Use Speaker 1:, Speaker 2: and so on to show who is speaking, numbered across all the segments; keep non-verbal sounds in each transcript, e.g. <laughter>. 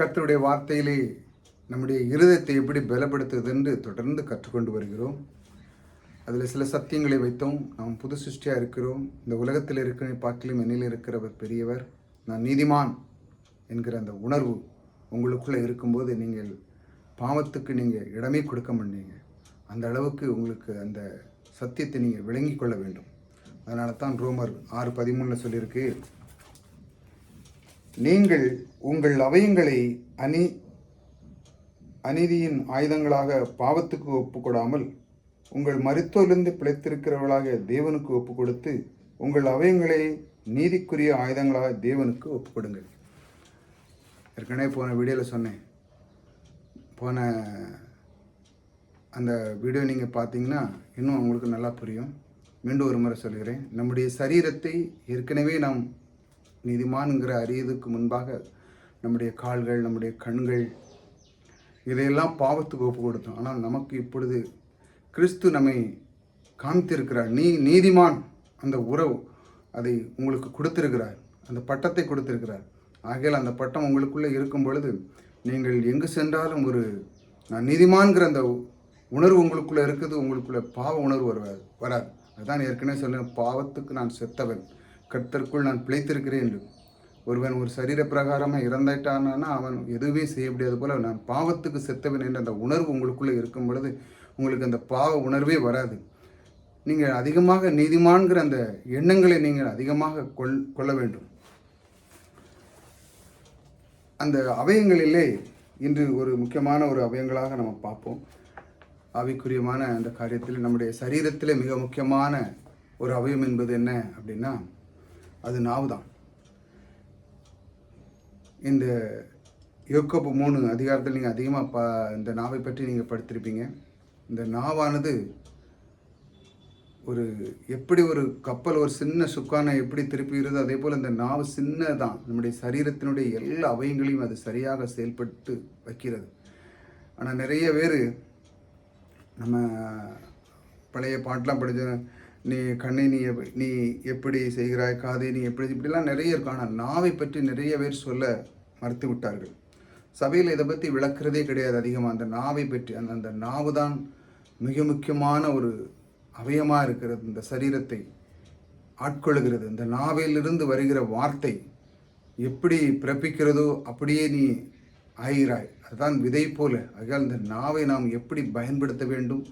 Speaker 1: கர்த்தருடைய வார்த்தையிலே நம்முடைய இருதயத்தை எப்படி பலப்படுத்துவது என்று தொடர்ந்து கற்றுக்கொண்டு வருகிறோம். அதில் சில சத்தியங்களை வைத்தோம். நாம் புது சிருஷ்டியாக இருக்கிறோம். இந்த உலகத்தில் இருக்கிற பார்க்கலும் என்னில் இருக்கிறவர் பெரியவர். நான் நீதிமான் என்கிற அந்த உணர்வு உங்களுக்குள்ளே இருக்கும்போது நீங்கள் பாவத்துக்கு நீங்கள் இடமே கொடுக்க மாட்டீங்க. அந்த அளவுக்கு உங்களுக்கு அந்த சத்தியத்தை நீங்கள் விளங்கி கொள்ள வேண்டும். அதனால தான் ரோமர் ஆறு பதிமூணில் சொல்லியிருக்கு நீங்கள் உங்கள் அவயங்களை அணி அநீதியின் ஆயுதங்களாக பாவத்துக்கு ஒப்புக்கொடாமல் உங்கள் மருத்துவலிருந்து பிழைத்திருக்கிறவர்களாக தேவனுக்கு ஒப்பு கொடுத்து உங்கள் அவயங்களை நீதிக்குரிய ஆயுதங்களாக தேவனுக்கு ஒப்பு கொடுங்கள் ஏற்கனவே போன வீடியோவில் சொன்னேன். போன அந்த வீடியோ நீங்கள் பார்த்தீங்கன்னா இன்னும் உங்களுக்கு நல்லா புரியும். மீண்டும் ஒரு முறை சொல்கிறேன் நம்முடைய சரீரத்தை ஏற்கனவே நாம் நீதிமான்கிற அறியதுக்கு முன்பாக நம்முடைய கால்கள் நம்முடைய கண்கள் இதையெல்லாம் பாவத்துக்கு ஒப்பு கொடுத்தோம். ஆனால் நமக்கு இப்பொழுது கிறிஸ்து நம்மை காமித்திருக்கிறார் நீ நீதிமான். அந்த உறவு அதை உங்களுக்கு கொடுத்திருக்கிறார். அந்த பட்டத்தை கொடுத்திருக்கிறார். ஆகையால் அந்த பட்டம் உங்களுக்குள்ளே இருக்கும் பொழுது நீங்கள் எங்கு சென்றாலும் ஒரு நான் நீதிமான்கிற அந்த உணர்வு உங்களுக்குள்ளே இருக்குது. உங்களுக்குள்ளே பாவ உணர்வு வருவாது வராது. அதுதான் ஏற்கனவே சொன்னேன் பாவத்துக்கு நான் செத்தவன். கர்த்தருக்குள் நான் பிழைத்திருக்கிறேன் என்று. ஒருவன் ஒரு சரீர பிரகாரமாக இறந்துட்டானா அவன் எதுவுமே செய்ய முடியாது போல நான் பாவத்துக்கு செத்தவன் என்ற அந்த உணர்வு உங்களுக்குள்ளே இருக்கும் பொழுது உங்களுக்கு அந்த பாவ உணர்வே வராது. நீங்கள் அதிகமாக நீதிமான்கிற அந்த எண்ணங்களை நீங்கள் அதிகமாக கொள் கொள்ள வேண்டும். அந்த அவயங்களிலே இன்று ஒரு முக்கியமான ஒரு அவயங்களாக நம்ம பார்ப்போம். ஆவிக்குரியமான அந்த காரியத்தில் நம்முடைய சரீரத்திலே மிக முக்கியமான ஒரு அவயம் என்பது என்ன அப்படின்னா அது நாவு தான் இந்த யோக்கப்பு மூணு அதிகாரத்தில் நீங்கள் அதிகமாக பா இந்த நாவை பற்றி நீங்கள் படித்திருப்பீங்க. இந்த நாவானது ஒரு எப்படி ஒரு கப்பல் ஒரு சின்ன சுக்கானை எப்படி திருப்புகிறதோ அதே போல் இந்த நாவு சின்னதான் நம்முடைய சரீரத்தினுடைய எல்லா அவயங்களையும் அது சரியாக செயல்பட்டு வைக்கிறது. ஆனால் நிறைய பேர் நம்ம பழைய பாட்டெலாம் படித்த நீ கண்ணை நீ நீ எப்படி செய்கிறாய் காதை நீ எப்படி இப்படிலாம் நிறைய இருக்கும் ஆனால் நாவை பற்றி நிறைய பேர் சொல்ல மறுத்து விட்டார்கள். சபையில் இதை பற்றி விளக்குறதே கிடையாது அதிகமாக அந்த நாவை பற்றி அந்த அந்த நாவு தான் மிக முக்கியமான ஒரு அவயமாக இருக்கிறது. இந்த சரீரத்தை ஆட்கொள்கிறது இந்த நாவிலிருந்து வருகிற வார்த்தை எப்படி பிறப்பிக்கிறதோ அப்படியே நீ ஆகிறாய். அதுதான் விதை போல. ஆகையால் இந்த நாவை நாம் எப்படி பயன்படுத்த வேண்டும்?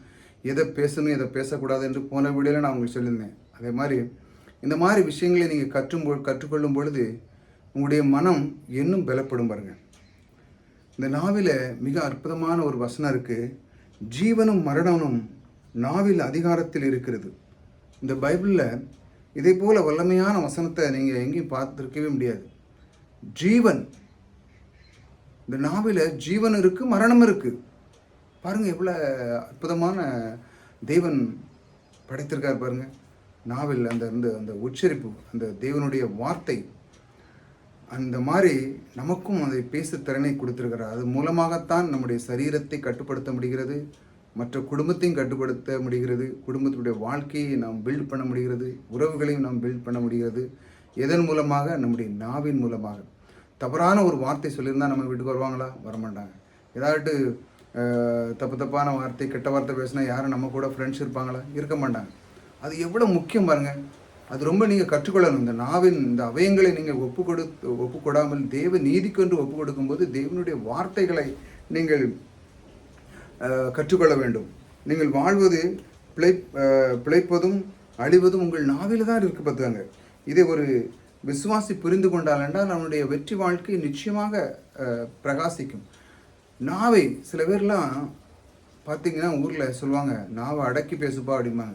Speaker 1: எதை பேசணும் எதை பேசக்கூடாது என்று போன வீடியோவில் நான் உங்களுக்கு சொல்லியிருந்தேன். அதே மாதிரி இந்த மாதிரி விஷயங்களை நீங்கள் கற்றும்போ கற்றுக்கொள்ளும் பொழுது உங்களுடைய மனம் இன்னும் பலப்படும் பாருங்க. இந்த நாவில் மிக அற்புதமான ஒரு வசனம் இருக்குது ஜீவனும் மரணமும் நாவில் அதிகாரத்தில் இருக்கிறது. இந்த பைபிளில் இதே போல் வல்லமையான வசனத்தை நீங்கள் எங்கேயும் பார்த்துருக்கவே முடியாது. ஜீவன். இந்த நாவில் ஜீவன் இருக்குது மரணம் இருக்குது பாருங்கள் எவ்வளோ அற்புதமான தேவன் படைத்திருக்கார் பாருங்கள் நாவில் அந்த அந்த அந்த உச்சரிப்பு அந்த தேவனுடைய வார்த்தை அந்த மாதிரி நமக்கும் அதை பேச திறனை கொடுத்திருக்கிறார். அது மூலமாகத்தான் நம்முடைய சரீரத்தை கட்டுப்படுத்த முடிகிறது மற்ற குடும்பத்தையும் கட்டுப்படுத்த முடிகிறது குடும்பத்துடைய வாழ்க்கையை நாம் பில்ட் பண்ண முடிகிறது உறவுகளையும் நாம் பில்ட் பண்ண முடிகிறது. எதன் மூலமாக? நம்முடைய நாவின் மூலமாக. தவறான ஒரு வார்த்தை சொல்லியிருந்தால் நம்ம வீட்டுக்கு வருவாங்களா? வரமாட்டாங்க. ஏதாட்டு தப்பு தப்பான வார்த்தை கெட்ட வார்த்தை பேசினா யாரும் நம்ம கூட ஃப்ரெண்ட்ஸ் இருப்பாங்களா? இருக்க மாட்டாங்க. அது எவ்வளோ முக்கியம் பாருங்க. அது ரொம்ப நீங்கள் கற்றுக்கொள்ளணும். இந்த நாவின் இந்த அவயங்களை நீங்கள் ஒப்பு கொடுத்து ஒப்பு கொடாமல் தேவ நீதிக்கொன்று ஒப்பு கொடுக்கும்போது தேவனுடைய வார்த்தைகளை நீங்கள் கற்றுக்கொள்ள வேண்டும். நீங்கள் வாழ்வது பிழை பிழைப்பதும் அழிவதும் உங்கள் நாவில் தான் இருக்க பார்த்துக்காங்க. இதை ஒரு விசுவாசி புரிந்து கொண்டால் என்றால் அவனுடைய வெற்றி வாழ்க்கை நிச்சயமாக பிரகாசிக்கும். நாவை சில பேர்லாம் பார்த்தீங்கன்னா ஊரில் சொல்லுவாங்க நாவை அடக்கி பேசுப்பா அப்படிம்பாங்க.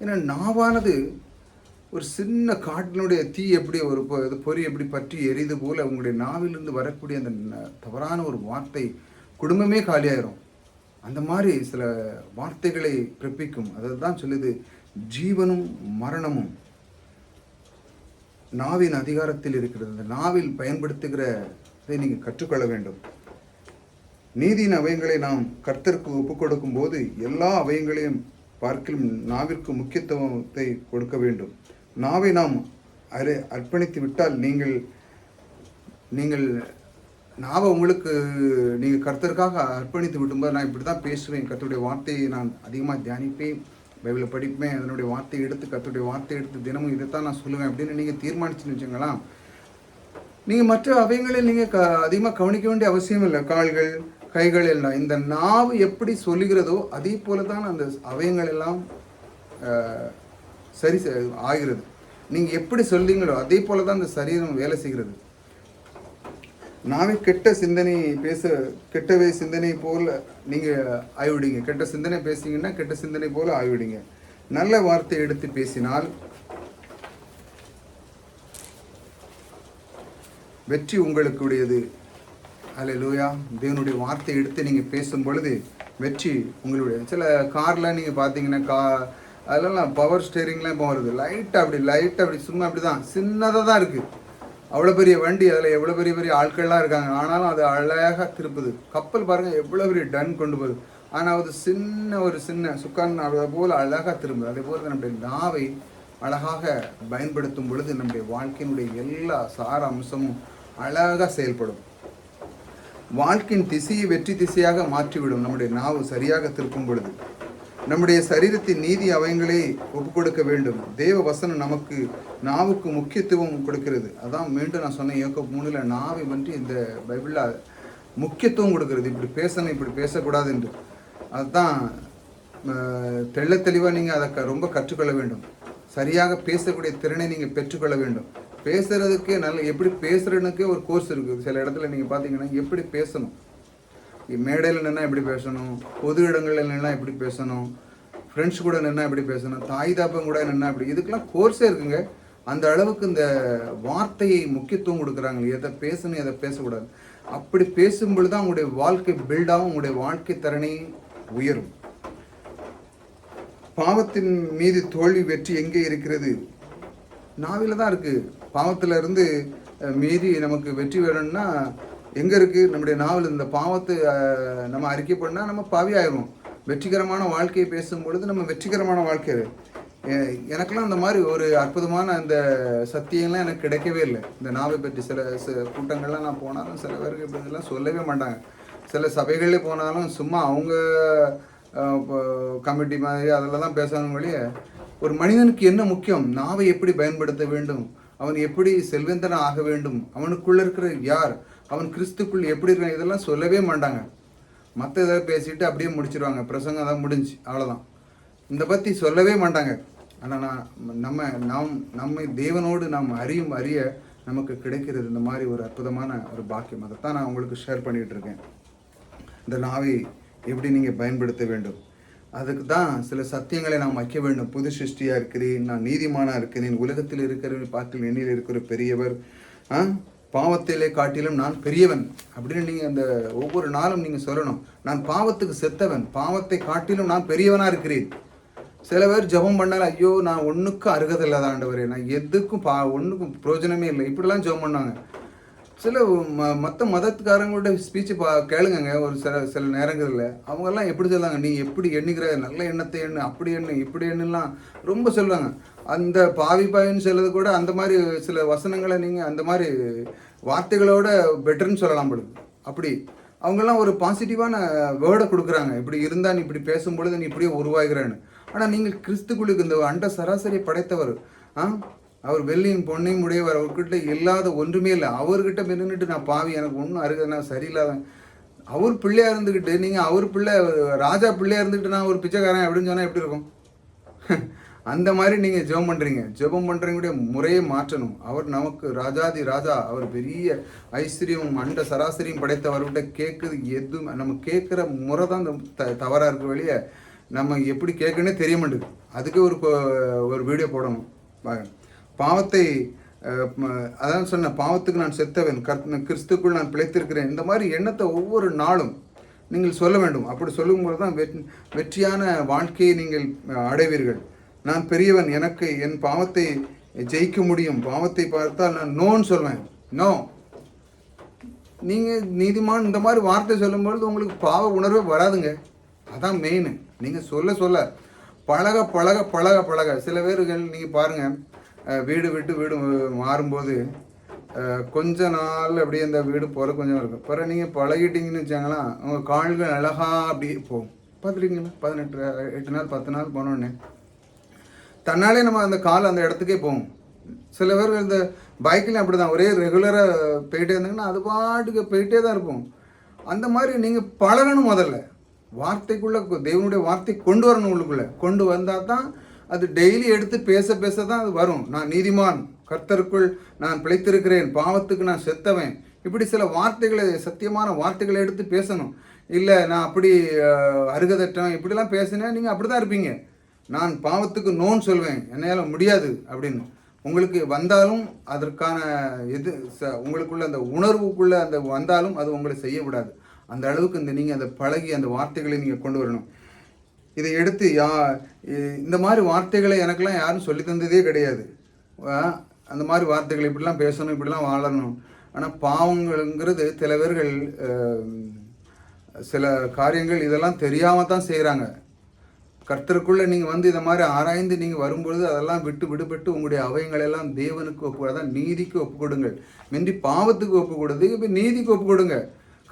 Speaker 1: ஏன்னா நாவானது ஒரு சின்ன காட்டினுடைய தீ எப்படி ஒரு பொ- இது பொறி எப்படி பற்றி எரிது போல உங்களுடைய நாவிலிருந்து வரக்கூடிய அந்த ந- தவறான ஒரு வார்த்தை குடும்பமே காலியாயிரும். அந்த மாதிரி சில வார்த்தைகளை பிறப்பிக்கும். அதை தான் சொல்லுது ஜீவனும் மரணமும் நாவின் அதிகாரத்தில் இருக்கிறது. அந்த நாவில் பயன்படுத்துகிற இதை நீங்கள் கற்றுக்கொள்ள வேண்டும். நீதியின் அவயங்களை நாம் கர்த்தருக்கு ஒப்புக் கொடுக்கும் போது எல்லா அவயங்களையும் பார்க்கிலும் நாவிற்கு முக்கியத்துவத்தை கொடுக்க வேண்டும். நாவை நாம் அரை அர்ப்பணித்து விட்டால் நீங்கள் நீங்கள் நாவை உங்களுக்கு நீங்கள் கர்த்தருக்காக அர்ப்பணித்து விடும்போது நான் இப்படி தான் பேசுவேன். கர்த்தருடைய வார்த்தையை நான் அதிகமாக தியானிப்பேன். பைபிளை படிப்பேன். அதனுடைய வார்த்தையை எடுத்து கர்த்தருடைய வார்த்தையை எடுத்து தினமும் இதைத்தான் நான் சொல்லுவேன் அப்படின்னு நீங்கள் தீர்மானிச்சுன்னு வச்சுங்களா நீங்கள் மற்ற அவயங்களை நீங்கள் க அதிகமாக கவனிக்க வேண்டிய அவசியம் இல்லை. கால்கள் கைகள் எல்லாம் இந்த நாவு எப்படி சொல்லுகிறதோ அதே போல தான் அந்த அவயங்கள் எல்லாம் சரி ஆகிறது. நீங்கள் எப்படி சொல்றீங்களோ அதே போல தான் அந்த சரீரம் வேலை செய்கிறது. நாவே கெட்ட சிந்தனை பேச கெட்டவே சிந்தனை போல் நீங்கள் ஆய்விடுங்க கெட்ட சிந்தனை பேசிங்கன்னா கெட்ட சிந்தனை போல் ஆய்விடுங்க நல்ல வார்த்தை எடுத்து பேசினால் வெற்றி உங்களுக்கு உடையது அலை லூயா தேவனுடைய வார்த்தை எடுத்து நீங்கள் பேசும் பொழுது வெற்றி உங்களுடைய சில காரில் நீங்கள் பார்த்தீங்கன்னா கா அதெல்லாம் பவர் ஸ்டேரிங்லாம் இப்போ வருது. லைட்டாக அப்படி லைட்டாக அப்படி சும்மா அப்படி தான் சின்னதாக தான் இருக்குது அவ்வளோ பெரிய வண்டி அதில் எவ்வளோ பெரிய பெரிய ஆட்கள்லாம் இருக்காங்க. ஆனாலும் அது அழகாக திருப்புது. கப்பல் பாருங்கள் எவ்வளோ பெரிய டன் கொண்டு போகுது. ஆனால் அது சின்ன ஒரு சின்ன சுக்கான் அதை போல் அழகாக திரும்புது. அதே போல் நம்முடைய நாவை அழகாக பயன்படுத்தும் பொழுது நம்முடைய வாழ்க்கையினுடைய எல்லா சார அம்சமும் அழகாக செயல்படும். வாழ்க்கையின் திசையை வெற்றி திசையாக மாற்றிவிடும். நம்முடைய நாவு சரியாக திருக்கும் பொழுது. நம்முடைய சரீரத்தின் நீதி அவயங்களே ஒப்பு கொடுக்க வேண்டும். தேவ வசனம் நமக்கு நாவுக்கு முக்கியத்துவம் கொடுக்கிறது. அதான் மீண்டும் நான் சொன்னேன் ஏக்கோ மூணில் நாவை வந்து இந்த பைபிளில் முக்கியத்துவம் கொடுக்கிறது. இப்படி பேசணும் இப்படி பேசக்கூடாது என்று. அதுதான் தெள்ள தெளிவாக நீங்கள் அதை க- ரொம்ப கற்றுக்கொள்ள வேண்டும். சரியாக பேசக்கூடிய திறனை நீங்கள் பெற்றுக்கொள்ள வேண்டும். பேசுறதுக்கே நல்ல எப்படி பேசுறதுக்கே ஒரு கோர்ஸ் இருக்குது. சில இடத்துல நீங்கள் பார்த்தீங்கன்னா எப்படி பேசணும்? மேடையில் நின்னா எப்படி பேசணும்? பொது இடங்களில் நின்னா எப்படி பேசணும்? ஃப்ரெண்ட்ஸ் கூட நின்னா எப்படி பேசணும்? தாய் தாப்பம் கூட நின்னா எப்படி? இதுக்கெல்லாம் கோர்ஸே இருக்குங்க. அந்த அளவுக்கு இந்த வார்த்தையை முக்கியத்துவம் கொடுக்குறாங்க எதை பேசணும் எதை பேசக்கூடாது. அப்படி பேசும்பொழுது தான் உங்களுடைய வாழ்க்கை பில்டாகும் உங்களுடைய வாழ்க்கை தரணி உயரும். பாவத்தின் மீது தோல்வி வெற்றி எங்கே இருக்கிறது? நாவில தான் இருக்குது பாவத்தில் இருந்து மீறி நமக்கு வெற்றி வேணும்னா எங்கே இருக்குது நம்முடைய நாவல் இந்த பாவத்தை நம்ம அறிக்கை பண்ணால் நம்ம பாவியாயிரும் வெற்றிகரமான வாழ்க்கையை பேசும் பொழுது நம்ம வெற்றிகரமான வாழ்க்கை எனக்கெல்லாம் அந்த மாதிரி ஒரு அற்புதமான அந்த சத்தியம்லாம் எனக்கு கிடைக்கவே இல்லை. இந்த நாவை பற்றி சில சில கூட்டங்கள்லாம் நான் போனாலும் சில பேருக்கு இப்படி இதெல்லாம் சொல்லவே மாட்டாங்க. சில சபைகளே போனாலும் சும்மா அவங்க கமிட்டி மாதிரி அதில் தான் பேசணும் வழியே ஒரு மனிதனுக்கு என்ன முக்கியம்? நாவை எப்படி பயன்படுத்த வேண்டும்? அவன் எப்படி செல்வந்தன ஆக வேண்டும்? அவனுக்குள்ள இருக்கிற யார்? அவன் கிறிஸ்துக்குள் எப்படி இருக்கான்? இதெல்லாம் சொல்லவே மாட்டாங்க. மற்ற ஏதாவது பேசிட்டு அப்படியே முடிச்சிருவாங்க. பிரசங்கம் தான் முடிஞ்சு. அவ்வளோதான் இந்த பற்றி சொல்லவே மாட்டாங்க. ஆனால் நான் நம்ம நாம் நம்மை தேவனோடு நாம் அறியும் அறிய நமக்கு கிடைக்கிறது இந்த மாதிரி ஒரு அற்புதமான ஒரு பாக்கியம். அதைத்தான் நான் உங்களுக்கு ஷேர் பண்ணிகிட்டு இருக்கேன். இந்த நாவை எப்படி நீங்கள் பயன்படுத்த வேண்டும்? அதுக்கு தான் சில சத்தியங்களை நாம் வைக்க வேண்டும். புது சிருஷ்டியாக இருக்கிறேன் நான் நீதிமானாக இருக்கிறேன் உலகத்தில் இருக்கிற பார்க்கல் எண்ணில் இருக்கிற பெரியவர் ஆ? பாவத்திலே காட்டிலும் நான் பெரியவன். அப்படின்னு நீங்கள் அந்த ஒவ்வொரு நாளும் நீங்கள் சொல்லணும். நான் பாவத்துக்கு செத்தவன் பாவத்தை காட்டிலும் நான் பெரியவனாக இருக்கிறேன். சில பேர் ஜெபம் பண்ணால் ஐயோ நான் ஒன்றுக்கும் அருகதில்லாத ஆண்டவரே. நான் எதுக்கும் பா ஒன்றுக்கும் பிரயோஜனமே இல்லை. இப்படிலாம் ஜெபம் பண்ணாங்க சில ம மற்ற மதத்துக்காரங்களோட ஸ்பீச்சு பா கேளுங்கங்க ஒரு சில சில நேரங்களில். அவங்கெல்லாம் எப்படி சொல்லுவாங்க நீ எப்படி எண்ணிக்கிற நல்ல எண்ணத்தை எண்ணு அப்படி எண்ணு இப்படி எண்ணுலாம் ரொம்ப சொல்லுவாங்க அந்த பாவி பாவின்னு சொல்றது கூட அந்த மாதிரி சில வசனங்களை நீங்கள் அந்த மாதிரி வார்த்தைகளோட பெட்டர்ன்னு சொல்லலாம் பொழுது அப்படி. அவங்கெல்லாம் ஒரு பாசிட்டிவான வேர்டை கொடுக்குறாங்க. இப்படி இருந்தால் நீ இப்படி பேசும்பொழுது நீ இப்படியே உருவாகிறேன்னு. ஆனால் நீங்கள் கிறிஸ்துக்குள்ளுக்கு இந்த அண்ட சராசரி படைத்தவர் ஆ? அவர் வெள்ளியும் பொன்னையும் உடையவர் அவர்கிட்ட இல்லாத ஒன்றுமே இல்லை. அவர்கிட்ட நின்றுட்டு நான் பாவி எனக்கு ஒன்றும் அருக நான் சரியில்லாத அவர் பிள்ளையாக இருந்துக்கிட்டு நீங்கள் அவர் பிள்ளை ராஜா பிள்ளையாக இருந்துக்கிட்டு நான் ஒரு பிச்சைக்காரன் அப்படின்னு சொன்னால் எப்படி இருக்கும்? <laughs> அந்த மாதிரி நீங்கள் ஜெபம் பண்ணுறீங்க ஜெபம் பண்ணுறவங்களுடைய முறையை மாற்றணும். அவர் நமக்கு ராஜாதி ராஜா அவர் பெரிய ஐஸ்வர்யம் அண்ட சராசரியும் படைத்தவர்கிட்ட கேட்குறது எதுவும் நம்ம கேட்குற முறை தான் இந்த த தவறாக இருக்க வழியை நம்ம எப்படி கேட்கணுன்னே தெரிய மாட்டேங்குது. அதுக்கு ஒரு ஒரு வீடியோ போடணும். பாருங்க. பாவத்தை அதான் சொன்ன பாவத்துக்கு நான் செத்தவன் கர் கிறிஸ்துக்குள் நான் பிழைத்திருக்கிறேன். இந்த மாதிரி எண்ணத்தை ஒவ்வொரு நாளும் நீங்கள் சொல்ல வேண்டும். அப்படி சொல்லும்போது தான் வெற்றி வெற்றியான வாழ்க்கையை நீங்கள் அடைவீர்கள். நான் பெரியவன் எனக்கு என் பாவத்தை ஜெயிக்க முடியும். பாவத்தை பார்த்தால் நான் நோன்னு சொல்வேன். நோ. நீங்கள் நீதிமான் இந்த மாதிரி வார்த்தை சொல்லும்பொழுது உங்களுக்கு பாவ உணர்வே வராதுங்க. அதான் மெயின் நீங்கள் சொல்ல சொல்ல பழக பழக பழக பழக. சில பேர்கள் நீங்கள் பாருங்கள் வீடு விட்டு வீடு மாறும்போது கொஞ்ச நாள் அப்படியே இந்த வீடு போகிற கொஞ்சம் இருக்கும். பிறகு நீங்கள் பழகிட்டீங்கன்னு வச்சாங்களா உங்கள் கால்கள் அழகா அப்படியே போகும். பார்த்துருக்கீங்களா பதினெட்டு எட்டு நாள் பத்து நாள் போனோடனே தன்னாலே நம்ம அந்த கால் அந்த இடத்துக்கே போகும். சில பேர் இந்த பைக்கில் அப்படி தான் ஒரே ரெகுலராக போயிட்டே இருந்தாங்கன்னா அது பாட்டுக்கு போயிட்டே தான் இருப்போம் அந்த மாதிரி நீங்கள் பழகணும் முதல்ல. வார்த்தைக்குள்ளே தேவனுடைய வார்த்தை கொண்டு வரணும் உள்ளுக்குள்ளே. கொண்டு வந்தால் தான் அது டெய்லி எடுத்து பேச பேச தான் அது வரும். நான் நீதிமான் கர்த்தருக்குள் நான் பிழைத்திருக்கிறேன் பாவத்துக்கு நான் செத்தவன். இப்படி சில வார்த்தைகளை சத்தியமான வார்த்தைகளை எடுத்து பேசணும். இல்லை நான் அப்படி அருகதட்டம் இப்படிலாம் பேசினேன் நீங்கள் அப்படி தான் இருப்பீங்க. நான் பாவத்துக்கு நோன் சொல்வேன் என்னால் முடியாது அப்படின்னு. உங்களுக்கு வந்தாலும் அதற்கான எது ச- உங்களுக்குள்ள அந்த உணர்வுக்குள்ளே அந்த வந்தாலும் அது உங்களை செய்ய விடாது. அந்த அளவுக்கு இந்த நீங்கள் அந்த பழகி அந்த வார்த்தைகளை நீங்கள் கொண்டு வரணும். இதை எடுத்து யா இ- இந்த மாதிரி வார்த்தைகளை எனக்கெல்லாம் யாரும் சொல்லி தந்ததே கிடையாது. அந்த மாதிரி வார்த்தைகள் இப்படிலாம் பேசணும் இப்படிலாம் வாழணும். ஆனால் பாவங்கள்ங்கிறது சில பேர்கள் சில காரியங்கள் இதெல்லாம் தெரியாமல் தான் செய்கிறாங்க கர்த்தருக்குள்ளே நீங்கள் வந்து இதை மாதிரி ஆராய்ந்து நீங்கள் வரும்பொழுது அதெல்லாம் விட்டு விடுபட்டு உங்களுடைய அவயங்களெல்லாம் தேவனுக்கு ஒப்பு அதான் நீதிக்கு ஒப்பு கொடுங்கள். மின்றி பாவத்துக்கு ஒப்பு கொடுது இப்போ நீதிக்கு ஒப்பு கொடுங்க.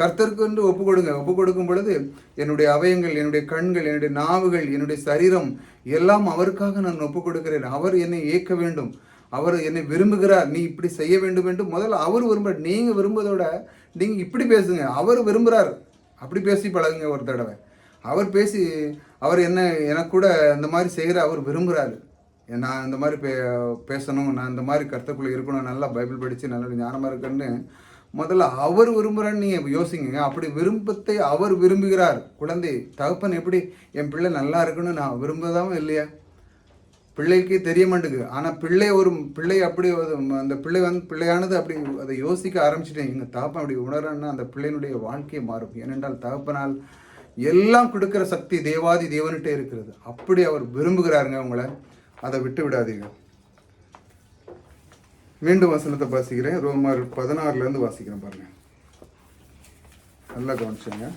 Speaker 1: கர்த்தருக்கு என்று ஒப்பு கொடுங்க. ஒப்பு கொடுக்கும் பொழுது என்னுடைய அவயங்கள் என்னுடைய கண்கள் என்னுடைய நாவுகள் என்னுடைய சரீரம் எல்லாம் அவருக்காக நான் ஒப்பு கொடுக்கிறேன். அவர் என்னை ஏற்க வேண்டும். அவர் என்னை விரும்புகிறார். நீ இப்படி செய்ய வேண்டும் என்று முதல்ல அவர் விரும்புகிறார் நீங்கள் விரும்புவதோட நீங்கள் இப்படி பேசுங்க. அவர் விரும்புகிறார் அப்படி பேசி பழகுங்க ஒரு தடவை. அவர் பேசி அவர் என்ன எனக்கு கூட இந்த மாதிரி செய்கிற அவர் விரும்புகிறாரு நான் இந்த மாதிரி பே பேசணும். நான் இந்த மாதிரி கருத்துக்குள்ளே இருக்கணும். நல்லா பைபிள் படித்து நல்ல ஞானமாக இருக்கேன்னு முதல்ல அவர் விரும்புகிறான்னு நீங்கள் யோசிங்க அப்படி விரும்பத்தை அவர் விரும்புகிறார். குழந்தை தகப்பன் எப்படி? என் பிள்ளை நல்லா இருக்குன்னு நான் விரும்புதாவும் இல்லையா? பிள்ளைக்கு தெரிய மாட்டேங்குது. ஆனால் பிள்ளை ஒரு பிள்ளை அப்படி ஒரு அந்த பிள்ளை வந்து பிள்ளையானது அப்படி அதை யோசிக்க ஆரம்பிச்சிட்டேன். எங்கள் தகப்பன் அப்படி உணரன்னா அந்த பிள்ளையினுடைய வாழ்க்கையை மாறும். ஏனென்றால் தகப்பனால் எல்லாம் கொடுக்கிற சக்தி தேவாதி தேவன்கிட்டே இருக்கிறது. அப்படி அவர் விரும்புகிறாருங்க உங்களை அதை விட்டு விடாதீங்க. மீண்டும் வசனத்தை வாசிக்கிறேன். ரோமர் பதினாறுலேருந்து வாசிக்கிறேன் பாருங்க. நல்லா கவனிச்சுங்க.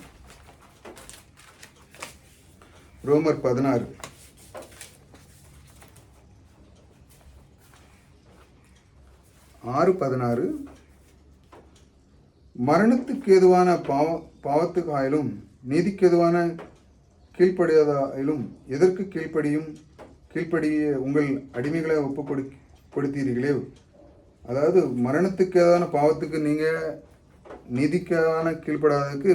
Speaker 1: ரோமர் பதினாறு. ஆறு பதினாறு. மரணத்துக்கு எதுவான பாவ பாவத்துக்கு ஆயிலும் நீதிக்கு எதுவான கீழ்ப்படியாதாயிலும் எதற்கு கீழ்ப்படியும்? கீழ்ப்படிய உங்கள் அடிமைகளை ஒப்பு கொடு கொடுத்தீர்களே. அதாவது மரணத்துக்கு ஏதான பாவத்துக்கு நீங்கள் நிதிக்கான கீழ்ப்படாததுக்கு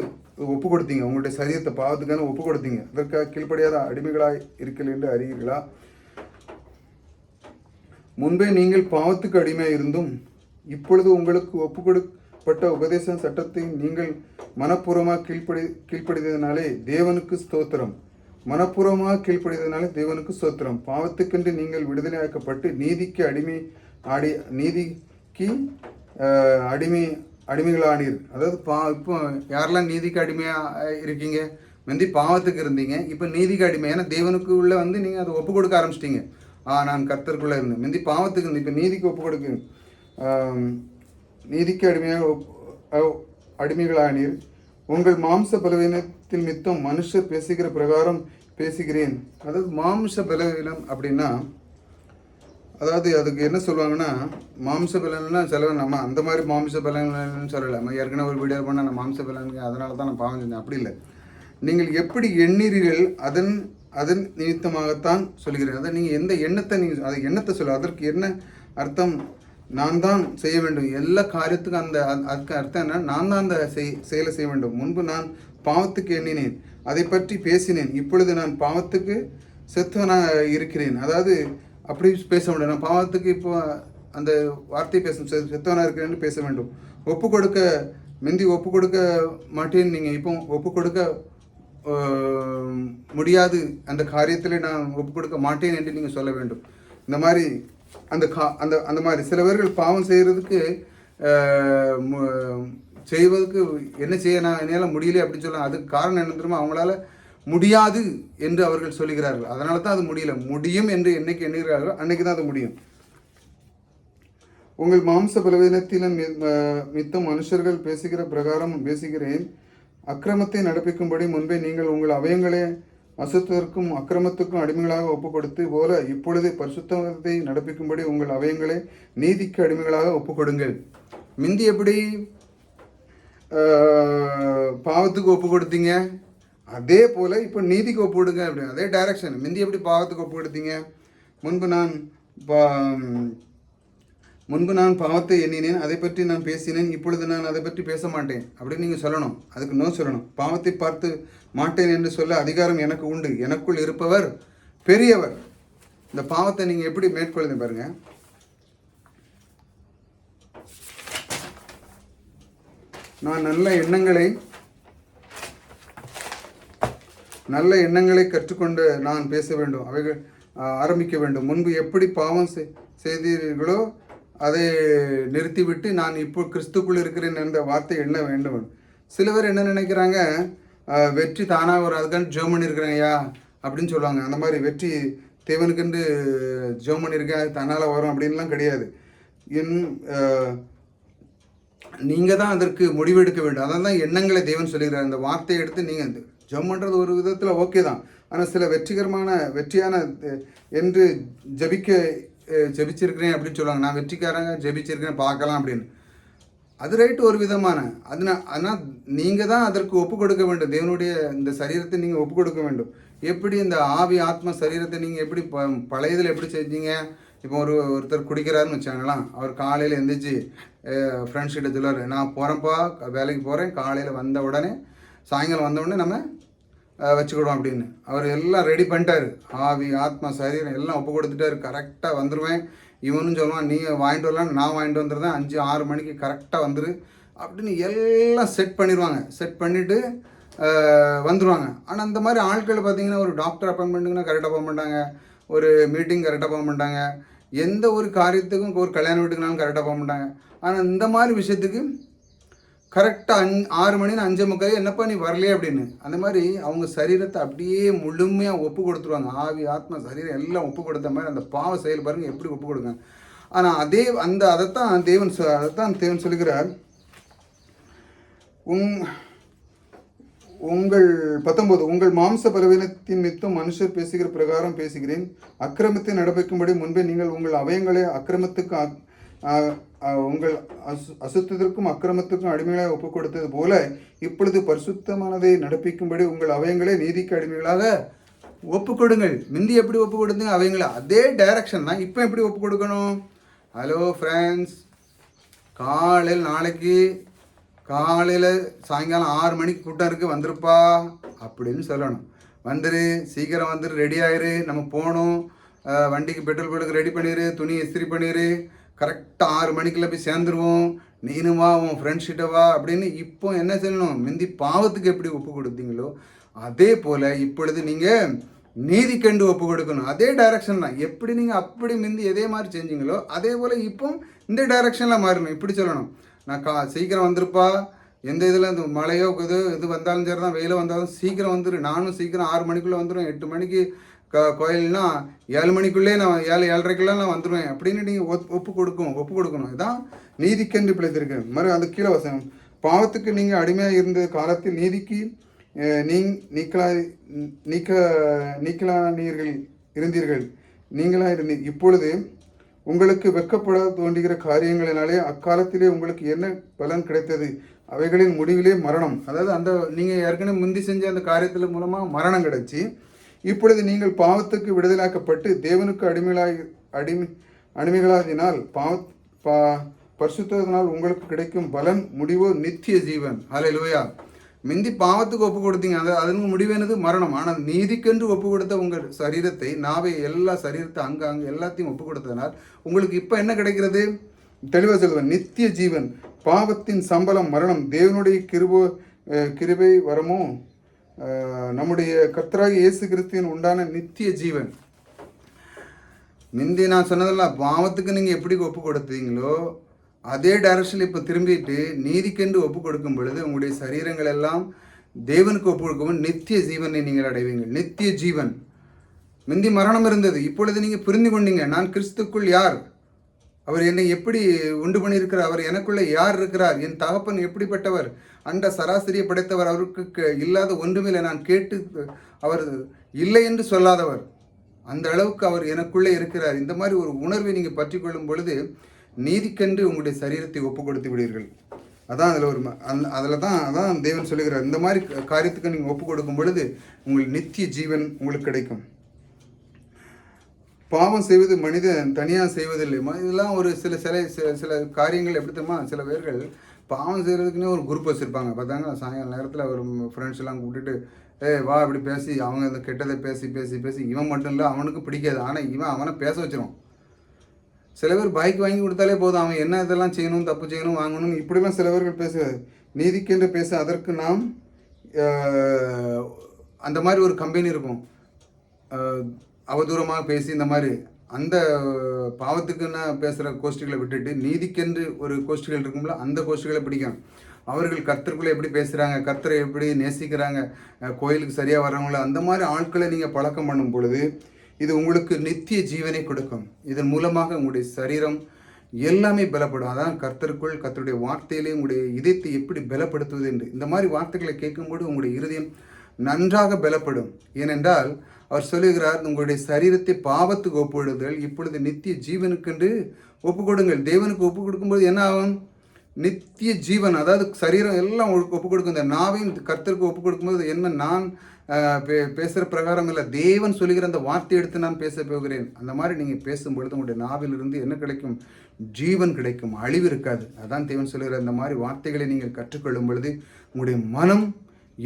Speaker 1: ஒப்பு கொடுத்தீங்க உங்களுடைய சரீரத்தை பாவத்துக்கான ஒப்பு கொடுத்தீங்க அதற்காக கீழ்ப்படியாத அடிமைகளாக இருக்கல் என்று அறிகிறீர்களா முன்பே நீங்கள் பாவத்துக்கு அடிமையாக இருந்தும் இப்பொழுது உங்களுக்கு ஒப்பு கொடுக்கப்பட்ட உபதேச சட்டத்தை நீங்கள் மனப்பூர்வமாக கீழ்ப்படி கீழ்ப்படித்ததினாலே தேவனுக்கு ஸ்தோத்திரம். மனப்பூர்வமாக கீழ்ப்படித்ததினாலே தேவனுக்கு ஸ்தோத்திரம். பாவத்துக்கென்று நீங்கள் விடுதலையாக்கப்பட்டு நீதிக்கு அடிமை அடி நீதிக்கு அடிமை அடிமைகளானீர். அதாவது பா இப்போ யாரெல்லாம் நீதிக்கு அடிமையாக இருக்கீங்க? முந்தி பாவத்துக்கு இருந்தீங்க. இப்போ நீதிக்கு அடிமை. ஏன்னா தேவனுக்கு உள்ளே வந்து நீங்கள் அதை ஒப்பு கொடுக்க ஆரம்பிச்சிட்டீங்க. ஆ நான் கர்த்தருக்குள்ளே இருந்தேன். முந்தி பாவத்துக்கு இருந்தேன். இப்போ நீதிக்கு ஒப்பு கொடுக்கு நீதிக்கு அடிமையாக ஒப்- அடிமைகளானீர். உங்கள் மாம்ச பலவீனத்தில் மித்தம் மனுஷர் பேசுகிற பிரகாரம் பேசுகிறேன். அதாவது மாம்ச பலவீனம் அப்படின்னா அதாவது அதுக்கு என்ன சொல்லுவாங்கன்னா மாம்ச பலன்னா சில நம்ம அந்த மாதிரி மாம்ச பலன்னு சொல்லலை. நம்ம ஏற்கனவே ஒரு வீடியோ பண்ண நான் மாம்ச பலனுக்கு அதனால தான் நான் பாவம் செஞ்சேன். அப்படி இல்லை. நீங்கள் எப்படி எண்ணீர்கள் அதன் அதன் நிமித்தமாகத்தான் சொல்கிறேன் அதான் நீங்கள் எந்த எண்ணத்தை நீங்கள் அது எண்ணத்தை சொல்ல. அதற்கு என்ன அர்த்தம்? நான் தான் செய்ய வேண்டும். எல்லா காரியத்துக்கும் அந்த அதுக்கு அர்த்தம் என்ன? நான் தான் அந்த செய் செயலை செய்ய வேண்டும். முன்பு நான் பாவத்துக்கு எண்ணினேன். அதை பற்றி பேசினேன். இப்பொழுது நான் பாவத்துக்கு செத்துவனாக இருக்கிறேன். அதாவது அப்படி பேச வேண்டும். நான் பாவத்துக்கு இப்போ அந்த வார்த்தை பேசும் செ- செத்தவனாக இருக்கிறேன்னு பேச வேண்டும். ஒப்பு கொடுக்க முந்தி ஒப்பு கொடுக்க மாட்டேன் நீங்கள் இப்போ ஒப்பு கொடுக்க முடியாது. அந்த காரியத்தில் நான் ஒப்பு கொடுக்க மாட்டேன் என்று நீங்கள் சொல்ல வேண்டும். இந்த மாதிரி அந்த கா அந்த அந்த மாதிரி சிலவர்கள் பாவம் செய்கிறதுக்கு மு- செய்வதற்கு என்ன செய்ய நான் என்னால் முடியல அப்படின்னு சொல்லலாம் அதுக்கு காரணம் என்ன தெரியுமா? அவங்களால முடியாது என்று அவர்கள் சொல்லுகிறார்கள். அதனால தான் அது முடியல. முடியும் என்று என்னைக்கு எண்ணுகிறார்களோ அன்னைக்கு தான் அது முடியும். உங்கள் மாம்ச பலவீனத்திலும் மித்தம் மனுஷர்கள் பேசுகிற பிரகாரம் பேசுகிறேன். அக்கிரமத்தை நடப்பிக்கும்படி முன்பே நீங்கள் உங்கள் அவயங்களை அசுத்தத்திற்கும் அக்கிரமத்துக்கும் அடிமைகளாக ஒப்பு கொடுத்து போல இப்பொழுது பரிசுத்தத்தை நடப்பிக்கும்படி உங்கள் அவயங்களை நீதிக்கு அடிமைகளாக ஒப்பு கொடுங்கள் மிந்தி எப்படி பாவத்துக்கு ஒப்பு கொடுத்தீங்க அதே போல் இப்போ நீதிக்கு ஒப்பு கொடுங்க அப்படி அதே டைரக்ஷன் மிந்தி எப்படி பாவத்துக்கு ஒப்பு கொடுத்தீங்க முன்பு நான் பா- முன்பு நான் பாவத்தை எண்ணினேன் அதை பற்றி நான் பேசினேன் இப்பொழுது நான் அதை பற்றி பேச மாட்டேன் அப்படின்னு நீங்கள் சொல்லணும். அதுக்கு நோ சொல்லணும். பாவத்தை பார்த்து மாட்டேன் என்று சொல்ல அதிகாரம் எனக்கு உண்டு. எனக்குள் இருப்பவர் பெரியவர். இந்த பாவத்தை நீங்கள் எப்படி மேற்கொள்ளுங்க பாருங்கள் நான் நல்ல எண்ணங்களை நல்ல எண்ணங்களை கற்றுக்கொண்டு நான் பேச வேண்டும் அவைகள் ஆரம்பிக்க வேண்டும். முன்பு எப்படி பாவம் செய்- செய்தீர்களோ அதை நிறுத்திவிட்டு நான் இப்போ கிறிஸ்துக்குள் இருக்கிறேன் என்ற வார்த்தை எண்ண வேண்டும். சிலவர் என்ன நினைக்கிறாங்க? வெற்றி தானாக வரும் அதுக்கான ஜெர்மன் பண்ணியிருக்கிறேன் ஐயா அப்படின்னு சொல்லுவாங்க. அந்த மாதிரி வெற்றி தேவனுக்கென்று ஜெர்மன் பண்ணியிருக்கேன் அது தன்னால் வரும் அப்படின்லாம் கிடையாது. என் நீங்கள் தான் அதற்கு முடிவெடுக்க வேண்டும். அதான் தான் எண்ணங்களை தேவன் சொல்லுகிறார். அந்த வார்த்தையை எடுத்து நீங்கள் ஜெபம்ன்றது பண்ணுறது ஒரு விதத்தில் ஓகே தான். ஆனால் சில வெற்றிகரமான வெற்றியான என்று ஜபிக்க ஜபிச்சிருக்கிறேன் அப்படின்னு சொல்லுவாங்க. நான் வெற்றிக்காரங்க ஜபிச்சிருக்கிறேன் பார்க்கலாம் அப்படின்னு. அது ரைட் ஒரு விதமான. அதனால் ஆனால் நீங்கள் தான் அதற்கு ஒப்பு கொடுக்க வேண்டும். தேவனுடைய இந்த சரீரத்தை நீங்கள் ஒப்பு கொடுக்க வேண்டும். எப்படி இந்த ஆவி ஆத்ம சரீரத்தை நீங்கள் எப்படி ப பழையதில் எப்படி செஞ்சீங்க? இப்போ ஒரு ஒருத்தர் குடிக்கிறாருன்னு வச்சாங்களாம். அவர் காலையில் எழுந்திரிச்சு ஃப்ரெண்ட்ஸ் கிட்ட சொல்லுவார் நான் போகிறேன்ப்பா வேலைக்கு போகிறேன் காலையில் வந்த உடனே சாயங்காலம் வந்தோடனே நம்ம வச்சுக்கிடுவோம் அப்படின்னு. அவர் எல்லாம் ரெடி பண்ணிட்டாரு. ஆவி ஆத்மா சரீரம் எல்லாம் ஒப்பு கொடுத்துட்டாரு. கரெக்டாக வந்துடுவேன் இவனும் சொல்லுவான் நீ வாங்கிட்டு வரலாம் நான் வாங்கிட்டு வந்துடுறேன். அஞ்சு ஆறு மணிக்கு கரெக்டாக வந்துரு. அப்படின்னு எல்லாம் செட் பண்ணிடுவாங்க செட் பண்ணிவிட்டு வந்துடுவாங்க ஆனால் அந்த மாதிரி ஆட்கள் பார்த்தீங்கன்னா ஒரு டாக்டர் அப்பாயின்மெண்ட்டுங்கன்னா கரெக்டாக போக மாட்டாங்க. ஒரு மீட்டிங் கரெக்டாக போக மாட்டாங்க. எந்த ஒரு காரியத்துக்கும் ஒரு கல்யாண வீட்டுக்குனாலும் கரெக்டாக போக மாட்டாங்க. ஆனால் இந்த மாதிரி விஷயத்துக்கு கரெக்டாக அஞ் ஆறு மணி அஞ்சு முக்கால் என்னப்பா நீ வரலையே அப்படின்னு. அந்த மாதிரி அவங்க சரீரத்தை அப்படியே முழுமையாக ஒப்பு கொடுத்துருவாங்க. ஆவி ஆத்மா சரீரம் எல்லாம் ஒப்பு கொடுத்த மாதிரி அந்த பாவ செயல் பாருங்கள் எப்படி ஒப்பு கொடுங்க. ஆனால் அதே அந்த அதைத்தான் தேவன் சொ- அதைத்தான் தேவன் சொல்லுகிறார். உங் உங்கள் பத்தொன்பது உங்கள் மாம்ச பலவீனத்தின் மித்தம் மனுஷர் பேசுகிற பிரகாரம் பேசுகிறேன். அக்கிரமத்தை நடப்பிக்கும்படி முன்பே நீங்கள் உங்கள் அவயங்களை அக்கிரமத்துக்கு உங்கள் அசு அசுத்தத்திற்கும் அக்கிரமத்திற்கும் அடிமைகளாக ஒப்புக் கொடுத்தது போல இப்பொழுது பரிசுத்தமானதை நடப்பிக்கும்படி உங்கள் அவயங்களை நீதிக்கு அடிமைகளாக ஒப்பு கொடுங்கள் முந்தி எப்படி ஒப்பு கொடுத்தீங்க அவங்கள அதே டைரக்ஷன் தான். இப்போ எப்படி ஒப்பு கொடுக்கணும் ஹலோ ஃப்ரெண்ட்ஸ் காலையில் நாளைக்கு காலையில் சாயங்காலம் ஆறு மணிக்கு கூட்டம் இருக்குது வந்துருப்பா அப்படின்னு சொல்லணும். வந்துரு சீக்கிரம் வந்துரு ரெடி ஆயிரு. நம்ம போகணும். வண்டிக்கு பெட்ரோல் போட்டுக்கு ரெடி பண்ணிடு துணி இஸ்திரி பண்ணிடு கரெக்டாக ஆறு மணிக்குள்ள போய் சேர்ந்துருவோம். நீனும் வா உன் ஃப்ரெண்ட்ஷிட்ட வா அப்படின்னு இப்போ என்ன செய்யணும்? முந்தி பாவத்துக்கு எப்படி ஒப்பு கொடுத்தீங்களோ அதே போல் இப்பொழுது நீங்கள் நீதிக்கண்டு ஒப்பு கொடுக்கணும். அதே டைரக்ஷன் தான். எப்படி நீங்கள் அப்படி முந்தி எதே மாதிரி செஞ்சீங்களோ அதே போல் இப்போ இந்த டைரக்ஷனில் மாறணும். இப்படி சொல்லணும். நான் கா சீக்கிரம் வந்திருப்பா. எந்த இதில் இந்த மழையோ இது இது வந்தாலும் சரி தான் வெயிலோ வந்தாலும் சீக்கிரம் வந்துடும் நானும் சீக்கிரம் ஆறு மணிக்குள்ளே வந்துடும் எட்டு மணிக்கு கோயில்னா ஏழு மணிக்குள்ளே நான் ஏழு ஏழரைக்குள்ளே நான் வந்துடுவேன் அப்படின்னு நீங்கள் ஒப் ஒப்பு கொடுக்கும் ஒப்பு கொடுக்கணும். இதான் நீதிக்கென்று பிழைத்திருக்கு. மறு அது கீழே வசனம். பாவத்துக்கு நீங்கள் அடிமையாக இருந்த காலத்தில் நீதிக்கு நீ நீக்கலா நீக்க நீக்கலானீர்கள் இருந்தீர்கள். நீங்களாக இருந்தீர் இப்பொழுது உங்களுக்கு வெட்கப்பட தோன்றுகிற காரியங்களினாலே அக்காலத்திலே உங்களுக்கு என்ன பலன் கிடைத்தது? அவைகளின் முடிவிலே மரணம். அதாவது அந்த நீங்கள் ஏற்கனவே முந்தி செஞ்ச அந்த காரியத்தில் மூலமாக மரணம் கிடைச்சி இப்பொழுது நீங்கள் பாவத்துக்கு விடுதலாக்கப்பட்டு தேவனுக்கு அடிமைகளாய் அடிமை அடிமைகளாகினால் பாவ பா பரிசுத்தினால் உங்களுக்கு கிடைக்கும் பலன் முடிவோ நித்திய ஜீவன். ஹalleluya மிந்தி பாவத்துக்கு ஒப்பு கொடுத்தீங்க. அது அதன் முடிவேனது மரணம். ஆனால் நீதிக்கென்று ஒப்பு கொடுத்த உங்கள் சரீரத்தை நாவை எல்லா சரீரத்தை அங்கே அங்கே எல்லாத்தையும் ஒப்பு கொடுத்ததனால் உங்களுக்கு இப்போ என்ன கிடைக்கிறது? தெளிவாக சொல்லுவேன். நித்திய ஜீவன். பாவத்தின் சம்பளம் மரணம். தேவனுடைய கிருபோ கிருபை வரமோ? நம்முடைய கர்த்தராக இயேசு கிறிஸ்துவின் உண்டான நித்திய ஜீவன். முந்தி நான் சொன்னதெல்லாம் பாவத்துக்கு நீங்கள் எப்படி ஒப்பு கொடுத்தீங்களோ அதே டைரக்ஷனில் இப்போ திரும்பிட்டு நீதிக்கென்று ஒப்பு கொடுக்கும் பொழுது உங்களுடைய சரீரங்கள் எல்லாம் தேவனுக்கு ஒப்பு கொடுக்கவும் நித்திய ஜீவனை நீங்கள் அடைவீங்கள். நித்திய ஜீவன். முந்தி மரணம் இருந்தது இப்பொழுது நீங்கள் புரிந்து கொண்டீங்க நான் கிறிஸ்துக்குள் யார்? அவர் என்னை எப்படி உண்டு பண்ணியிருக்கிறார்? அவர் எனக்குள்ளே யார் இருக்கிறார்? என் தகப்பன் எப்படிப்பட்டவர்? அண்ட சராசரியை படைத்தவர் அவருக்கு இல்லாத ஒன்றுமில்லை. நான் கேட்டு அவர் இல்லை என்று சொல்லாதவர். அந்த அளவுக்கு அவர் எனக்குள்ளே இருக்கிறார். இந்த மாதிரி ஒரு உணர்வை நீங்கள் பற்றி கொள்ளும் பொழுது நீதிக்கென்று உங்களுடைய சரீரத்தை ஒப்பு கொடுத்து விடுவீர்கள். அதான் அதில் ஒரு ம- அந்த அதில் தான் அதான் தேவன் சொல்லுகிறார். இந்த மாதிரி காரியத்துக்கு நீங்கள் ஒப்பு கொடுக்கும் பொழுது உங்களுக்கு நித்திய ஜீவன் உங்களுக்கு கிடைக்கும். பாவம் செய்வது மனிதன் தனியாக செய்வதில்லைமா இதெல்லாம் ஒரு சில சில சில சில காரியங்கள் எப்படி தெரியுமா? சில பேர்கள் பாவம் செய்கிறதுக்குன்னே ஒரு குரூப் வச்சுருப்பாங்க. பார்த்தாங்க சாயங்கால நேரத்தில் ஒரு ஃப்ரெண்ட்ஸ் எல்லாம் கூப்பிட்டுட்டு ஏ வா இப்படி பேசி அவங்க இந்த கெட்டதை பேசி பேசி பேசி. இவன் மட்டும் இல்லை அவனுக்கு பிடிக்காது. ஆனால் இவன் அவனை பேச வச்சிருவான் சில பேர் பைக் வாங்கி கொடுத்தாலே போதும். அவன் என்ன இதெல்லாம் செய்யணும் தப்பு செய்யணும் வாங்கணும் இப்படிலாம் சில பேர்கள் பேசுகிறார் நீதிக்கென்று பேச அதற்கு நாம் அந்த மாதிரி ஒரு கம்பெனி இருக்கும். அவதூறமாக பேசி இந்த மாதிரி அந்த பாவத்துக்குன்னு பேசுகிற கோஷ்டிகளை விட்டுட்டு நீதிக்கென்று ஒரு கோஷ்டிகள் இருக்கும்ல அந்த கோஷ்டிகளை பிடிக்கும் அவர்கள் கர்த்தருக்குள்ளே எப்படி பேசுகிறாங்க கர்த்தரை எப்படி நேசிக்கிறாங்க கோயிலுக்கு சரியாக வர்றவங்கள அந்த மாதிரி ஆட்களை நீங்கள் பழக்கம் பண்ணும் பொழுது இது உங்களுக்கு நித்திய ஜீவனை கொடுக்கும். இதன் மூலமாக உங்களுடைய சரீரம் எல்லாமே பலப்படும். அதான் கர்த்தருக்குள் கர்த்தருடைய வார்த்தையிலே உங்களுடைய இதயத்தை எப்படி பலப்படுத்துவது என்று. இந்த மாதிரி வார்த்தைகளை கேட்கும்போது உங்களுடைய இருதயம் நன்றாக பலப்படும். ஏனென்றால் அவர் சொல்லுகிறார் உங்களுடைய சரீரத்தை பாவத்துக்கு ஒப்புவிடுதல் இப்பொழுது நித்திய ஜீவனுக்கென்று ஒப்பு கொடுங்கள் தேவனுக்கு ஒப்பு கொடுக்கும்போது என்ன ஆகும்? நித்திய ஜீவன் அதாவது சரீரம் எல்லாம் உங்களுக்கு ஒப்பு கொடுக்கும் இந்த நாவையும் கர்த்தருக்கு ஒப்பு கொடுக்கும்போது என்ன நான் பே பேசுகிற பிரகாரம் இல்லை. தேவன் சொல்லுகிற அந்த வார்த்தை எடுத்து நான் பேச போகிறேன். அந்த மாதிரி நீங்கள் பேசும்பொழுது உங்களுடைய நாவிலிருந்து என்ன கிடைக்கும்? ஜீவன் கிடைக்கும். அழிவு இருக்காது. அதான் தேவன் சொல்லுகிற அந்த மாதிரி வார்த்தைகளை நீங்கள் கற்றுக்கொள்ளும் பொழுது உங்களுடைய மனம்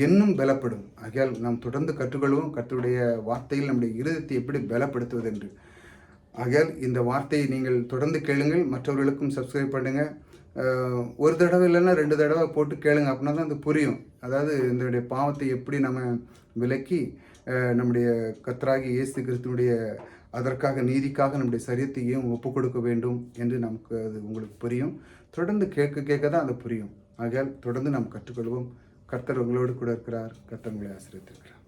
Speaker 1: இன்னும் பலப்படும். ஆகையால் நாம் தொடர்ந்து கற்றுக்கொள்வோம். கற்றுடைய வார்த்தையில் நம்முடைய இருதயத்தை எப்படி பலப்படுத்துவது என்று. ஆகையால் இந்த வார்த்தையை நீங்கள் தொடர்ந்து கேளுங்கள். மற்றவர்களுக்கும் சப்ஸ்கிரைப் பண்ணுங்கள் ஒரு தடவை இல்லைன்னா ரெண்டு தடவை போட்டு கேளுங்க. அப்படின்னா தான் அது புரியும். அதாவது இதனுடைய பாவத்தை எப்படி நம்ம விலக்கி நம்முடைய கத்தராகி இயேசு கிறிஸ்துனுடைய அதற்காக நீதிக்காக நம்முடைய சரியத்தையும் ஒப்பு கொடுக்க வேண்டும் என்று நமக்கு அது உங்களுக்கு புரியும். தொடர்ந்து கேட்க கேட்க தான் அது புரியும். ஆகையால் தொடர்ந்து நாம் கற்றுக்கொள்வோம். கர்த்தர் உங்களோடு கூட இருக்கிறார். கர்த்தர் உங்களை ஆசிரியத்திருக்கிறார்